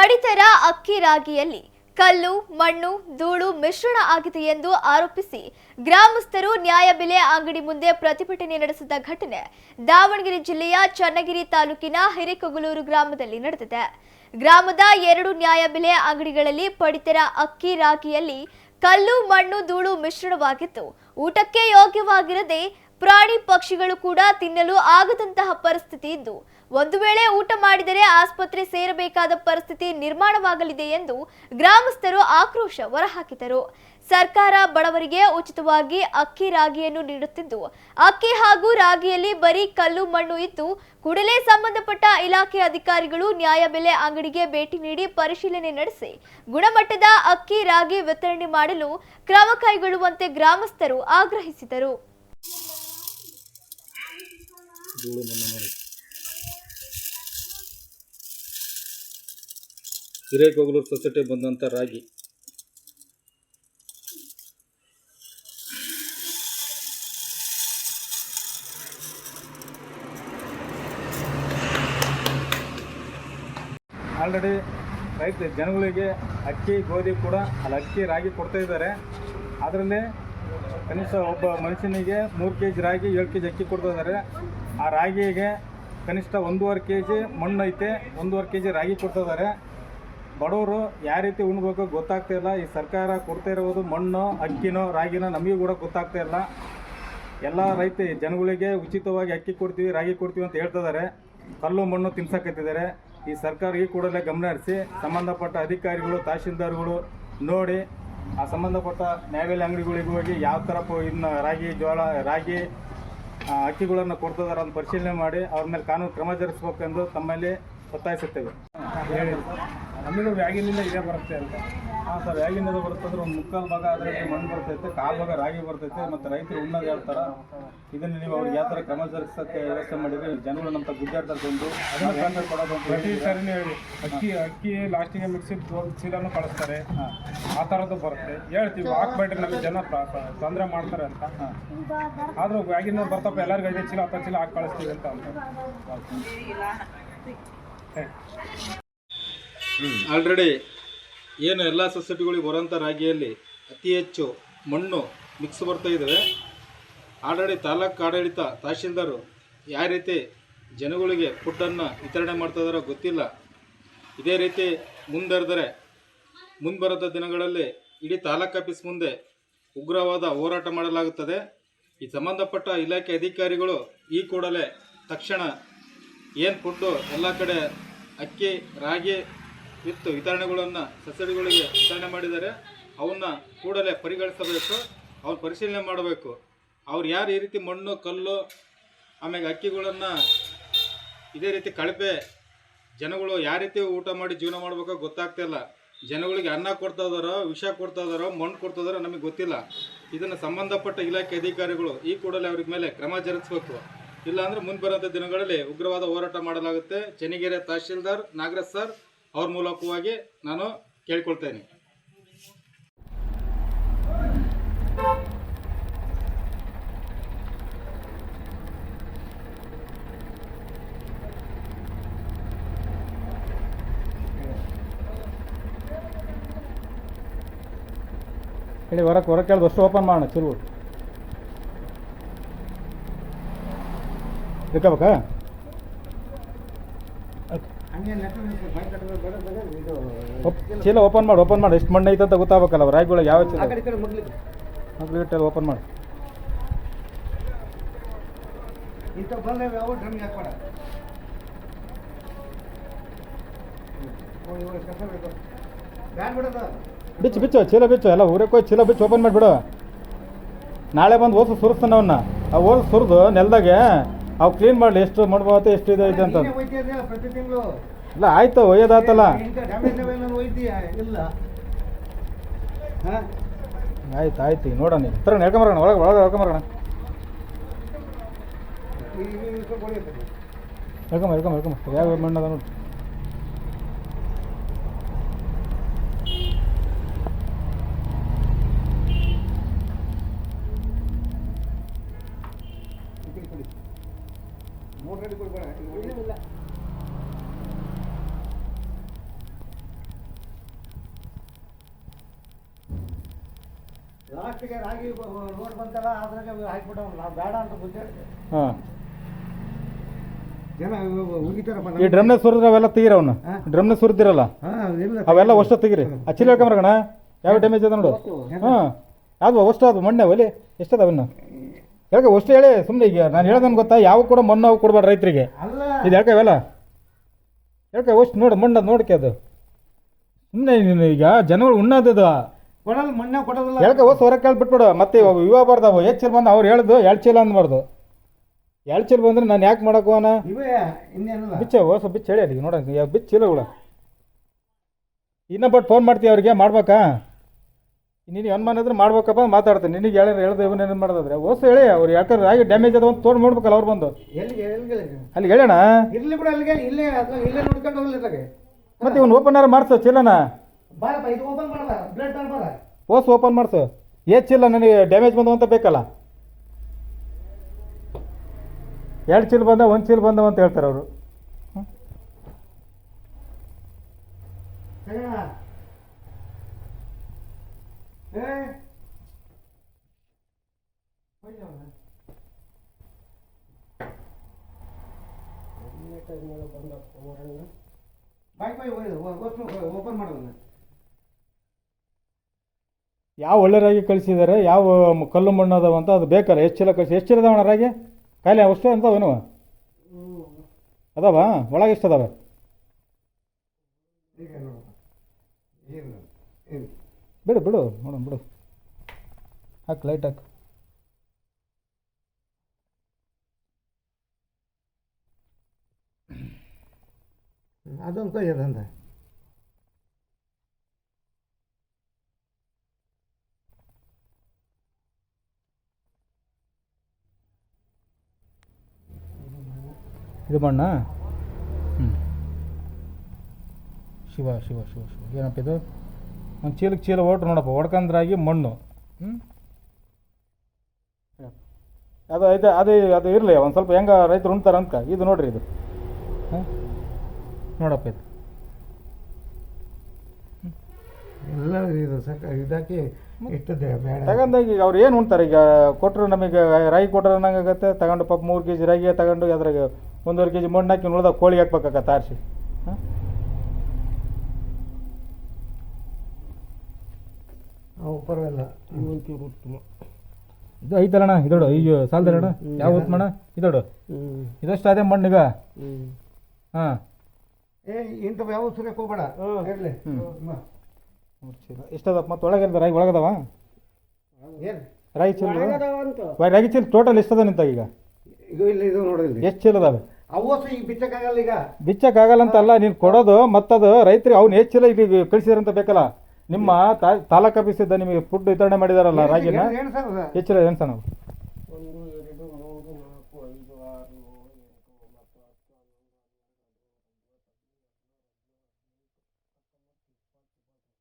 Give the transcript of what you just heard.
ಪಡಿತರ ಅಕ್ಕಿ ರಾಗಿಯಲ್ಲಿ ಕಲ್ಲು, ಮಣ್ಣು, ಧೂಳು ಮಿಶ್ರಣ ಆಗಿದೆ ಎಂದು ಆರೋಪಿಸಿ ಗ್ರಾಮಸ್ಥರು ನ್ಯಾಯಬೆಲೆ ಅಂಗಡಿ ಮುಂದೆ ಪ್ರತಿಭಟನೆ ನಡೆಸಿದ ಘಟನೆ ದಾವಣಗೆರೆ ಜಿಲ್ಲೆಯ ಚನ್ನಗಿರಿ ತಾಲೂಕಿನ ಹಿರೇಕಗಲೂರು ಗ್ರಾಮದಲ್ಲಿ ನಡೆದಿದೆ. ಗ್ರಾಮದ ಎರಡು ನ್ಯಾಯಬೆಲೆ ಅಂಗಡಿಗಳಲ್ಲಿ ಪಡಿತರ ಅಕ್ಕಿ ರಾಗಿಯಲ್ಲಿ ಕಲ್ಲು, ಮಣ್ಣು, ಧೂಳು ಮಿಶ್ರಣವಾಗಿತ್ತು. ಊಟಕ್ಕೆ ಯೋಗ್ಯವಾಗಿರದೆ ಪ್ರಾಣಿ ಪಕ್ಷಿಗಳು ಕೂಡ ತಿನ್ನಲು ಆಗದಂತಹ ಪರಿಸ್ಥಿತಿ ಇದ್ದು ಒಂದು ವೇಳೆ ಊಟ ಮಾಡಿದರೆ ಆಸ್ಪತ್ರೆ ಸೇರಬೇಕಾದ ಪರಿಸ್ಥಿತಿ ನಿರ್ಮಾಣವಾಗಲಿದೆ ಎಂದು ಗ್ರಾಮಸ್ಥರು ಆಕ್ರೋಶ ಹೊರಹಾಕಿದರು. ಸರ್ಕಾರ ಬಡವರಿಗೆ ಉಚಿತವಾಗಿ ಅಕ್ಕಿ ರಾಗಿಯನ್ನು ನೀಡುತ್ತಿದ್ದು, ಅಕ್ಕಿ ಹಾಗೂ ರಾಗಿಯಲ್ಲಿ ಬರೀ ಕಲ್ಲು ಮಣ್ಣು ಇದ್ದು, ಕೂಡಲೇ ಸಂಬಂಧಪಟ್ಟ ಇಲಾಖೆ ಅಧಿಕಾರಿಗಳು ನ್ಯಾಯಬೆಲೆ ಅಂಗಡಿಗೆ ಭೇಟಿ ನೀಡಿ ಪರಿಶೀಲನೆ ನಡೆಸಿ ಗುಣಮಟ್ಟದ ಅಕ್ಕಿ ರಾಗಿ ವಿತರಣೆ ಮಾಡಲು ಕ್ರಮ ಕೈಗೊಳ್ಳುವಂತೆ ಗ್ರಾಮಸ್ಥರು ಆಗ್ರಹಿಸಿದರು. ಹಿರೇಕೊಗಲೂರು ಸೊಸೈಟಿ ಬಂದಂಥ ರಾಗಿ. ಆಲ್ರೆಡಿ ರೈತ ಜನಗಳಿಗೆ ಅಕ್ಕಿ, ಗೋಧಿ ಕೂಡ, ಅಲ್ಲಿ ಅಕ್ಕಿ ರಾಗಿ ಕೊಡ್ತಾ ಇದ್ದಾರೆ. ಅದರಲ್ಲಿ ಕನಿಷ್ಠ ಒಬ್ಬ ಮನುಷ್ಯನಿಗೆ ಮೂರು ಕೆ ಜಿ ರಾಗಿ, ಏಳು ಕೆ ಜಿ ಅಕ್ಕಿ ಕೊಡ್ತಾ ಇದ್ದಾರೆ. ಆ ರಾಗಿಗೆ ಕನಿಷ್ಠ ಒಂದೂವರೆ ಕೆ ಜಿ ಮಣ್ಣು ಐತೆ, ಒಂದೂವರೆ ಕೆ ಜಿ ರಾಗಿ ಕೊಡ್ತಾ ಇದ್ದಾರೆ. ಬಡವರು ಯಾವ ರೀತಿ ಉಣ್ಬೇಕು ಗೊತ್ತಾಗ್ತಾ ಇಲ್ಲ. ಈ ಸರ್ಕಾರ ಕೊಡ್ತಾ ಇರೋದು ಮಣ್ಣು, ಅಕ್ಕಿನೋ, ರಾಗಿನೋ ನಮಗೂ ಕೂಡ ಗೊತ್ತಾಗ್ತಾ ಇಲ್ಲ. ಎಲ್ಲ ರೈತ ಜನಗಳಿಗೆ ಉಚಿತವಾಗಿ ಅಕ್ಕಿ ಕೊಡ್ತೀವಿ, ರಾಗಿ ಕೊಡ್ತೀವಿ ಅಂತ ಹೇಳ್ತಿದ್ದಾರೆ ಕಲ್ಲು, ಮಣ್ಣು ತಿನ್ಸಕತ್ತಿದ್ದಾರೆ. ಈ ಸರ್ಕಾರ ಈ ಕೂಡಲೇ ಗಮನ ಹರಿಸಿ, ಸಂಬಂಧಪಟ್ಟ ಅಧಿಕಾರಿಗಳು, ತಹಶೀಲ್ದಾರ್ಗಳು ನೋಡಿ, ಆ ಸಂಬಂಧಪಟ್ಟ ನ್ಯಾಯಬೆಲೆ ಅಂಗಡಿಗಳಿಗೆ ಹೋಗಿ ಯಾವ ಥರ ಇನ್ನು ರಾಗಿ, ಜೋಳ, ರಾಗಿ ಅಕ್ಕಿಗಳನ್ನು ಕೊಡ್ತಿದ್ದಾರೆ ಅಂತ ಪರಿಶೀಲನೆ ಮಾಡಿ, ಅವ್ರ ಮೇಲೆ ಕಾನೂನು ಕ್ರಮ ಜರುಗಿಸ್ಬೇಕೆಂದು ತಮ್ಮಲ್ಲಿ ಒತ್ತಾಯಿಸುತ್ತೇವೆ. ನಮಗೂ ವ್ಯಾಗಿನಿಂದ ಇದೇ ಬರುತ್ತೆ ಅಂತ. ಹಾಂ ಸರ್ ವ್ಯಾಗಿನಿಂದ ಬರುತ್ತೆ ಅಂದ್ರೆ ಒಂದು ಮುಕ್ಕಾಲು ಭಾಗ ಅದರಲ್ಲಿ ಮಣ್ಣು ಬರ್ತೈತೆ ಕಾಲು ಭಾಗ ರಾಗಿ ಬರ್ತೈತೆ ಮತ್ತು ರೈತರು ಉಣ್ಣೋದು ಹೇಳ್ತಾರೆ? ಇದನ್ನು ನೀವು ಅವ್ರಿಗೆ ಯಾವ ಥರ ಕ್ರಮ ಜರುಗಿಸೋಕ್ಕೆ ವ್ಯವಸ್ಥೆ ಮಾಡಿದ್ರೆ? ಜನಗಳು ನಮ್ಮ ಗುಜರಾತಲ್ಲಿ ಬಂದು ಅದನ್ನು ತೊಂದರೆ ಕೊಡೋದು ಪ್ರತಿ ಸಾರಿ ಸರಿನೂ ಹೇಳಿ ಅಕ್ಕಿ ಅಕ್ಕಿ ಲಾಸ್ಟಿಗೆ ಮಿಕ್ಸಿ ಚೀಲನೂ ಕಳಿಸ್ತಾರೆ. ಆ ಥರದ್ದು ಬರುತ್ತೆ. ಹೇಳ್ತೀವಿ ಹಾಕ್ಬೇಡ್ರಿ ನಮಗೆ ಜನ ತೊಂದರೆ ಮಾಡ್ತಾರೆ ಅಂತ. ಆದರೂ ವ್ಯಾಗಿನ ಬರ್ತಪ್ಪ ಎಲ್ಲರಿಗೂ ಐದು ಚೀಲ ಹತ್ತು ಚೀಲ ಹಾಕಿ ಕಳಿಸ್ತೀವಿ ಅಂತ ಅಂತ ಆಲ್ರೆಡಿ ಏನು ಎಲ್ಲ ಸೊಸೈಟಿಗಳಿಗೆ ಬರೋಂಥ ರಾಗಿಯಲ್ಲಿ ಅತಿ ಹೆಚ್ಚು ಮಣ್ಣು ಮಿಕ್ಸ್ ಬರ್ತಾ ಇದ್ದಾವೆ ಆಲ್ರೆಡಿ ತಾಲೂಕು ಆಡಳಿತ ತಹಶೀಲ್ದಾರು ಯಾವ ರೀತಿ ಜನಗಳಿಗೆ ಫುಡ್ಡನ್ನು ವಿತರಣೆ ಮಾಡ್ತಾ ಇದ್ದಾರೋ ಗೊತ್ತಿಲ್ಲ. ಇದೇ ರೀತಿ ಮುಂದರೆದರೆ ಮುಂದೆ ದಿನಗಳಲ್ಲಿ ಇಡೀ ತಾಲೂಕು ಆಫೀಸ್ ಮುಂದೆ ಉಗ್ರವಾದ ಹೋರಾಟ ಮಾಡಲಾಗುತ್ತದೆ. ಈ ಸಂಬಂಧಪಟ್ಟ ಇಲಾಖೆ ಅಧಿಕಾರಿಗಳು ಈ ಕೂಡಲೇ ತಕ್ಷಣ ಏನು ಫುಡ್ಡು ಎಲ್ಲ ಕಡೆ ಅಕ್ಕಿ, ರಾಗಿ ವಿತ್ತು ವಿತರಣೆಗಳನ್ನು ಸಬ್ಸಿಡಿಗಳಿಗೆ ವಿತರಣೆ ಮಾಡಿದರೆ ಅವನ್ನ ಕೂಡಲೇ ಪರಿಗಣಿಸಬೇಕು ಅವ್ರು ಪರಿಶೀಲನೆ ಮಾಡಬೇಕು. ಅವ್ರು ಯಾರು ಈ ರೀತಿ ಮಣ್ಣು, ಕಲ್ಲು ಆಮೇಲೆ ಅಕ್ಕಿಗಳನ್ನು ಇದೇ ರೀತಿ ಕಳಪೆ ಜನಗಳು ಯಾವ ರೀತಿ ಊಟ ಮಾಡಿ ಜೀವನ ಮಾಡ್ಬೇಕೋ ಗೊತ್ತಾಗ್ತಿಲ್ಲ ಜನಗಳಿಗೆ ಅನ್ನ ಕೊಡ್ತಾ ಇದಾರೋ, ವಿಷ ಕೊಡ್ತಾ ಇದಾರೋ, ಮಣ್ಣು ಕೊಡ್ತಾ ಇದಾರೋ ನಮಗೆ ಗೊತ್ತಿಲ್ಲ. ಇದನ್ನು ಸಂಬಂಧಪಟ್ಟ ಇಲಾಖೆ ಅಧಿಕಾರಿಗಳು ಈ ಕೂಡಲೇ ಅವ್ರ ಮೇಲೆ ಕ್ರಮ ಜರುಗಿಸಬೇಕು. ಇಲ್ಲಾಂದ್ರೆ ಮುಂದೆ ಬರೋಂಥ ದಿನಗಳಲ್ಲಿ ಉಗ್ರವಾದ ಹೋರಾಟ ಮಾಡಲಾಗುತ್ತೆ. ಚನ್ನಗಿರಿ ತಹಶೀಲ್ದಾರ್ ನಾಗರಾಜ್ ಸರ್ ಅವ್ರ ಮೂಲಕವಾಗಿ ನಾನು ಕೇಳ್ಕೊಳ್ತೇನೆ. ಹೇಳಿ ಹೊರಕ್ಕೆ ಹೊರಕ್ಕೆ ಕೇಳಿ ಅಷ್ಟು ಓಪನ್ ಮಾಡೋಣ ಚಲೋ ಬೇಕಾ? ಚೀಲ ಓಪನ್ ಮಾಡಿ ಓಪನ್ ಮಾಡಿ. ಎಷ್ಟು ಮಣ್ಣು ಐತೆ ಅಂತ ಗೊತ್ತಾಗಬೇಕಲ್ಲ ರಾಗಿಗಳು ಯಾವ ಚೀಲ? ಮಗ್ಲಿಟ್ಟಲ್ಲಿ ಓಪನ್ ಮಾಡಿ. ಬಿಚ್ಚು ಬಿಚ್ಚು ಚೀಲ ಬಿಚ್ಚು. ಎಲ್ಲ ಊರಕ್ಕೆ ಹೋಗಿ ಚೀಲ ಬಿಚ್ಚು ಓಪನ್ ಮಾಡಿಬಿಡು. ನಾಳೆ ಬಂದು ಓಸು ಸುರಿಸ್ತಾನೆ ಅವನ್ನ ಆ ಓಸು ಸುರಿದು ನೆಲದಾಗೆ ಅವು ಕ್ಲೀನ್ ಮಾಡಲಿ. ಎಷ್ಟು ಮಾಡ್ಬೋದು ಎಷ್ಟು ಇದೆ ಐತೆ ಅಂತ. ಪ್ರತಿ ತಿಂಗಳು? ಇಲ್ಲ, ಆಯ್ತು, ಒಯ್ಯೋದಾತಲ್ಲ. ಇಲ್ಲ ಆಯ್ತು ಆಯ್ತು, ಈಗ ನೋಡೋಣ ನೀವು. ತರ ಹೇಳ್ಕೊಂಬರೋಣ ಒಳಗೆ ಒಳಗೆ ಹೇಳ್ಕೊಂಬರೋಣ. ಹೇಳ್ಕೊಂಬ ಹೇಳ್ಕೊಂಬ ಹೇಳ್ಕೊಂಬ ಯಾವ ಮಣ್ಣದ ನೋಡಿ ಈ ಕಡೆ ಕೊಡಿ. ಮೂರು ಗಂಟೆ ಕೊಡ್ಬೇಡ ಇದು ಒಳ್ಳೆ ಇಲ್ಲ ಲಾಸ್ಟಿಗೆ ರಾಗಿ ರೋಡ್ ಬಂತಲ್ಲ ಅದ್ರಾಗ ಹಾಕ್ಬಿಟ್ಟು ನಾವು ಬೇಡ ಅಂತ ಹಾಂ. ಜನ ಉಗಿತಾರಪ್ಪ ಈ ಡ್ರಮ್ನ ಸುರಿದ್ರೆ ಅವೆಲ್ಲ ತೆಗೀರಿ ಅವನ್ನ? ಡ್ರಮ್ನ ಸುರಿದಿರಲ್ಲ. ಇಲ್ಲ. ಅವೆಲ್ಲ ಹೊಸ ತೆಗೀರಿ. ಅಚ್ಚಿಲ್ ಹೇಳ್ಕೊಂಬರಗಣ ಯಾವ ಡ್ಯಾಮೇಜ್ ಅದ ನೋಡು. ಹಾಂ. ಅದು ಅಷ್ಟು ಅದು ಮಣ್ಣೆ ಒಲಿ. ಎಷ್ಟದ ಅವನ್ನ? ಹೇಳ್ಕ ಅಷ್ಟು ಹೇಳಿ ಸುಮ್ಮನೆ ಈಗ ನಾನು ಹೇಳ್ದನ್ ಗೊತ್ತಾ? ಯಾವ ಕೂಡ ಮಣ್ಣು ಅವು ಕೊಡ್ಬೇಡ ರೈತರಿಗೆ. ಇದು ಹೇಳ್ಕ ಇವೆಲ್ಲ. ಹೇಳ್ಕ ಅಷ್ಟು ನೋಡು ಮಣ್ಣು ನೋಡ್ಕೆ ಅದು. ಸುಮ್ಮನೆ ನೀನು ಈಗ ಜನಗಳು ಉಣ್ಣೋದದು ಕೊಡಲ್ಲ ಮೊನ್ನೆ ಕೊಡೋದಿಲ್ಲ. ಹೇಳ್ಕ ಹೊಸ ಹೊರಗೆ ಕೇಳಿ ಬಿಟ್ಬಿಡು. ಮತ್ತೆ ಇವಾಗ ಇವ ಬರ್ದಾವು ಎಷ್ಟು ಚೀಲ ಬಂದು ಅವ್ರು ಹೇಳ್ದು ಎರಡು ಚೀಲ ಅಂದ್ಬಾರ್ದು ಎರಡು ಚೀಲ ಬಂದ್ರೆ ನಾನು ಯಾಕೆ ಮಾಡಕ್ಕೆ ಇವೇ ಇನ್ನೇನಲ್ಲ. ಬಿಚ್ಚ ಓಸ ಬಿಚ್ಚ ಹೇಳಿ ಅಲ್ಲಿಗೆ ನೋಡ ಯಾವ ಬಿಚ್ಚ ಚೀಲಗಳು. ಬಟ್ ಫೋನ್ ಮಾಡ್ತೀವಿ ಅವ್ರಿಗೆ ಮಾಡ್ಬೇಕಾ? ನೀನು ಅನುಮಾನ ಇದ್ರೆ ಮಾಡ್ಬೇಕಪ್ಪ ಮಾತಾಡ್ತೀನಿ. ನಿನಗೆ ಹೇಳಿ ಹೇಳ್ದೆ ಏನು ಮಾಡೋದಾದ್ರೆ. ಹೊಸ ಹೇಳಿ ಅವ್ರು ಯಾಕಂದ್ರೆ ಆಗಿ ಡ್ಯಾಮೇಜ್ ಅದ ಒಂದು ತೋರ್ ನೋಡ್ಬೇಕಲ್ಲ ಅವ್ರು ಬಂದು. ಅಲ್ಲಿ ಹೇಳೋಣ ಇರ್ಲಿ ಬಿಡು ಅಲ್ಲಿಗೆ ಇಲ್ಲೇ ಅಥವಾ ಇಲ್ಲೇ ನೋಡ್ಕೊಂಡು ಹೋಗ್ಲಿ ಮತ್ತೆ ಇವ್ನು ಓಪನ್ ಆರ ಮಾಡ್ಸು ಚೀಲನ? ಬಾರಪ್ಪ ಇದು ಓಪನ್ ಮಾಡಲ್ಲ ಬ್ಲಡ್ ಬಾರ. ಓಸ್ ಓಪನ್ ಮಾಡ್ಸು. ಹೆಚ್ಚಿಲ್ಲ ಚೀಲ ನನಗೆ ಡ್ಯಾಮೇಜ್ ಬಂದವು ಅಂತ ಬೇಕಲ್ಲ. ಎರಡು ಚೀಲ ಬಂದ ಒಂದು ಚೀಲ ಬಂದವ ಅಂತ ಹೇಳ್ತಾರೆ ಅವರು. ಏ? ಬಾಯ್ ಬಾಯ್ ಓಪನ್ ಮಾಡೋದನ್ನ ಯಾವ ಒಳ್ಳೆ ರಾಗಿ ಕಳಿಸಿದ್ದಾರೆ ಯಾವ ಕಲ್ಲು ಮಣ್ಣು ಅದಾವ ಅಂತ ಅದು ಬೇಕಲ್ಲ. ಎಷ್ಟು ಚೀಲ ಕಳಿಸಿ ಎಷ್ಟು ಚೀಲ ಅದಾವಣ ರಾಗಿ? ಕಾಯಿಲೆ ಅವಷ್ಟೇ ಅಂತಾವೇನು ಅದಾವ? ಒಳಗೆ ಎಷ್ಟು ಅದಾವೆ ಬಿಡು ಬಿಡು. ನೋಡೋಣ ಬಿಡು. ಹಾಕು ಲೈಟ್ ಹಾಕು. ಅದೊಂದು ಕೈ ಅದಂತ. ಇದು ಮಣ್ಣ? ಹ್ಞೂ ಶಿವ ಶಿವ ಶಿವ ಶಿವ. ಏನಪ್ಪ ಇದು? ಒಂದು ಚೀಲಕ್ಕೆ ಚೀಲ ಓಟ್ರು ನೋಡಪ್ಪ, ಹೊಡ್ಕಂದ್ರಾಗಿ ಮಣ್ಣು. ಹ್ಞೂ ಅದು ಐತೆ ಅದೇ, ಅದು ಇರಲಿ, ಒಂದು ಸ್ವಲ್ಪ ಹೆಂಗೆ ರೈತರು ಉಣ್ತಾರೆ ಅಂತ ಇದು ನೋಡಿರಿ ಇದು. ಹಾಂ ನೋಡಪ್ಪ ಇದು. ಎಲ್ಲ ಇದು ಸಾಕ ಇದಕ್ಕೆ ಇಟ್ಟದ್ದೆ ಬೇಡ. ತಗೊಂಡಾಗ ಈಗ ಅವ್ರು ಏನು ಉಣ್ತಾರೆ ಈಗ? ಕೊಟ್ಟರು ನಮಗೆ ರಾಗಿ ಕೊಟ್ಟರೆ ನಂಗಾಗತ್ತೆ ತಗೊಂಡು ಪಾಪ ಮೂರು ಕೆ ಜಿ ರಾಗಿ ತಗೊಂಡು ಅದ್ರಾಗೆ ಒಂದೂವರೆ ಕೆ ಜಿ ಮಣ್ಣು ಹಾಕಿ ಉಳ್ದಾಗ ಕೋಳಿ ಹಾಕ್ಬೇಕಾಗತ್ತೆ ಆರಿಸಿ. ಹಾಂ? ಅವು ಪರವಾಗಿಲ್ಲ. ಉತ್ತಮ ಇದು ಐತಲ್ಲಣ್ಣ ಇದೋಡು ಈಗ ಸಾಲದಲ್ಲಣ್ಣ ಯಾವ ಉತ್ಮಣ್ಣ ಇದೋಡು. ಇದಷ್ಟು ಅದೇ ಮಣ್ಣೀಗ ಹಾಂ. ಏ ಇಂಥ ಯಾವ ಸುರಕ್ಕೆ ಹೋಗ್ಬೇಡ. ಇರಲಿ. ಹ್ಮ್. ಎಷ್ಟದಪ್ಪ ಮತ್ತೆ ಒಳಗೆ ರಾಗಿ ಒಳಗದವ? ಏನು? ರಾಗಿ ಚೀಲ? ರಾಗಿ ಚೀಲ ಟೋಟಲ್ ಎಷ್ಟದ ನಿಂತ ಈಗ? ಇದು ಇಲ್ಲ ಇದು ನೋಡಿಲ್ಲ ಎಷ್ಟು ಚೀಲ ಅದಾವೆ ಅವತ್ತು ಈಗ ಬಿಚ್ಚಕ್ಕಾಗಲ್ಲ ಈಗ. ಬಿಚ್ಚಕ್ಕಾಗಲ್ಲ ಅಂತಲ್ಲ ನೀನು ಕೊಡೋದು ಮತ್ತದು ರೈತರಿಗೆ ಅವ್ನು ಎಷ್ಟು ಚೀಲ ಇಲ್ಲಿ ಕಳಿಸಿದ್ರಂತ ಬೇಕಲ್ಲ? ನಿಮ್ಮ ತಾಲೂಕ್ ಆಫೀಸಿಂದ ನಿಮಗೆ ಫುಡ್ ವಿತರಣೆ ಮಾಡಿದಾರಲ್ಲ ರಾಗಿನ? ಹೆಚ್ಚಿಲ್ಲ? ಚೀಲ ಏನು ಸರ್ ನಾವು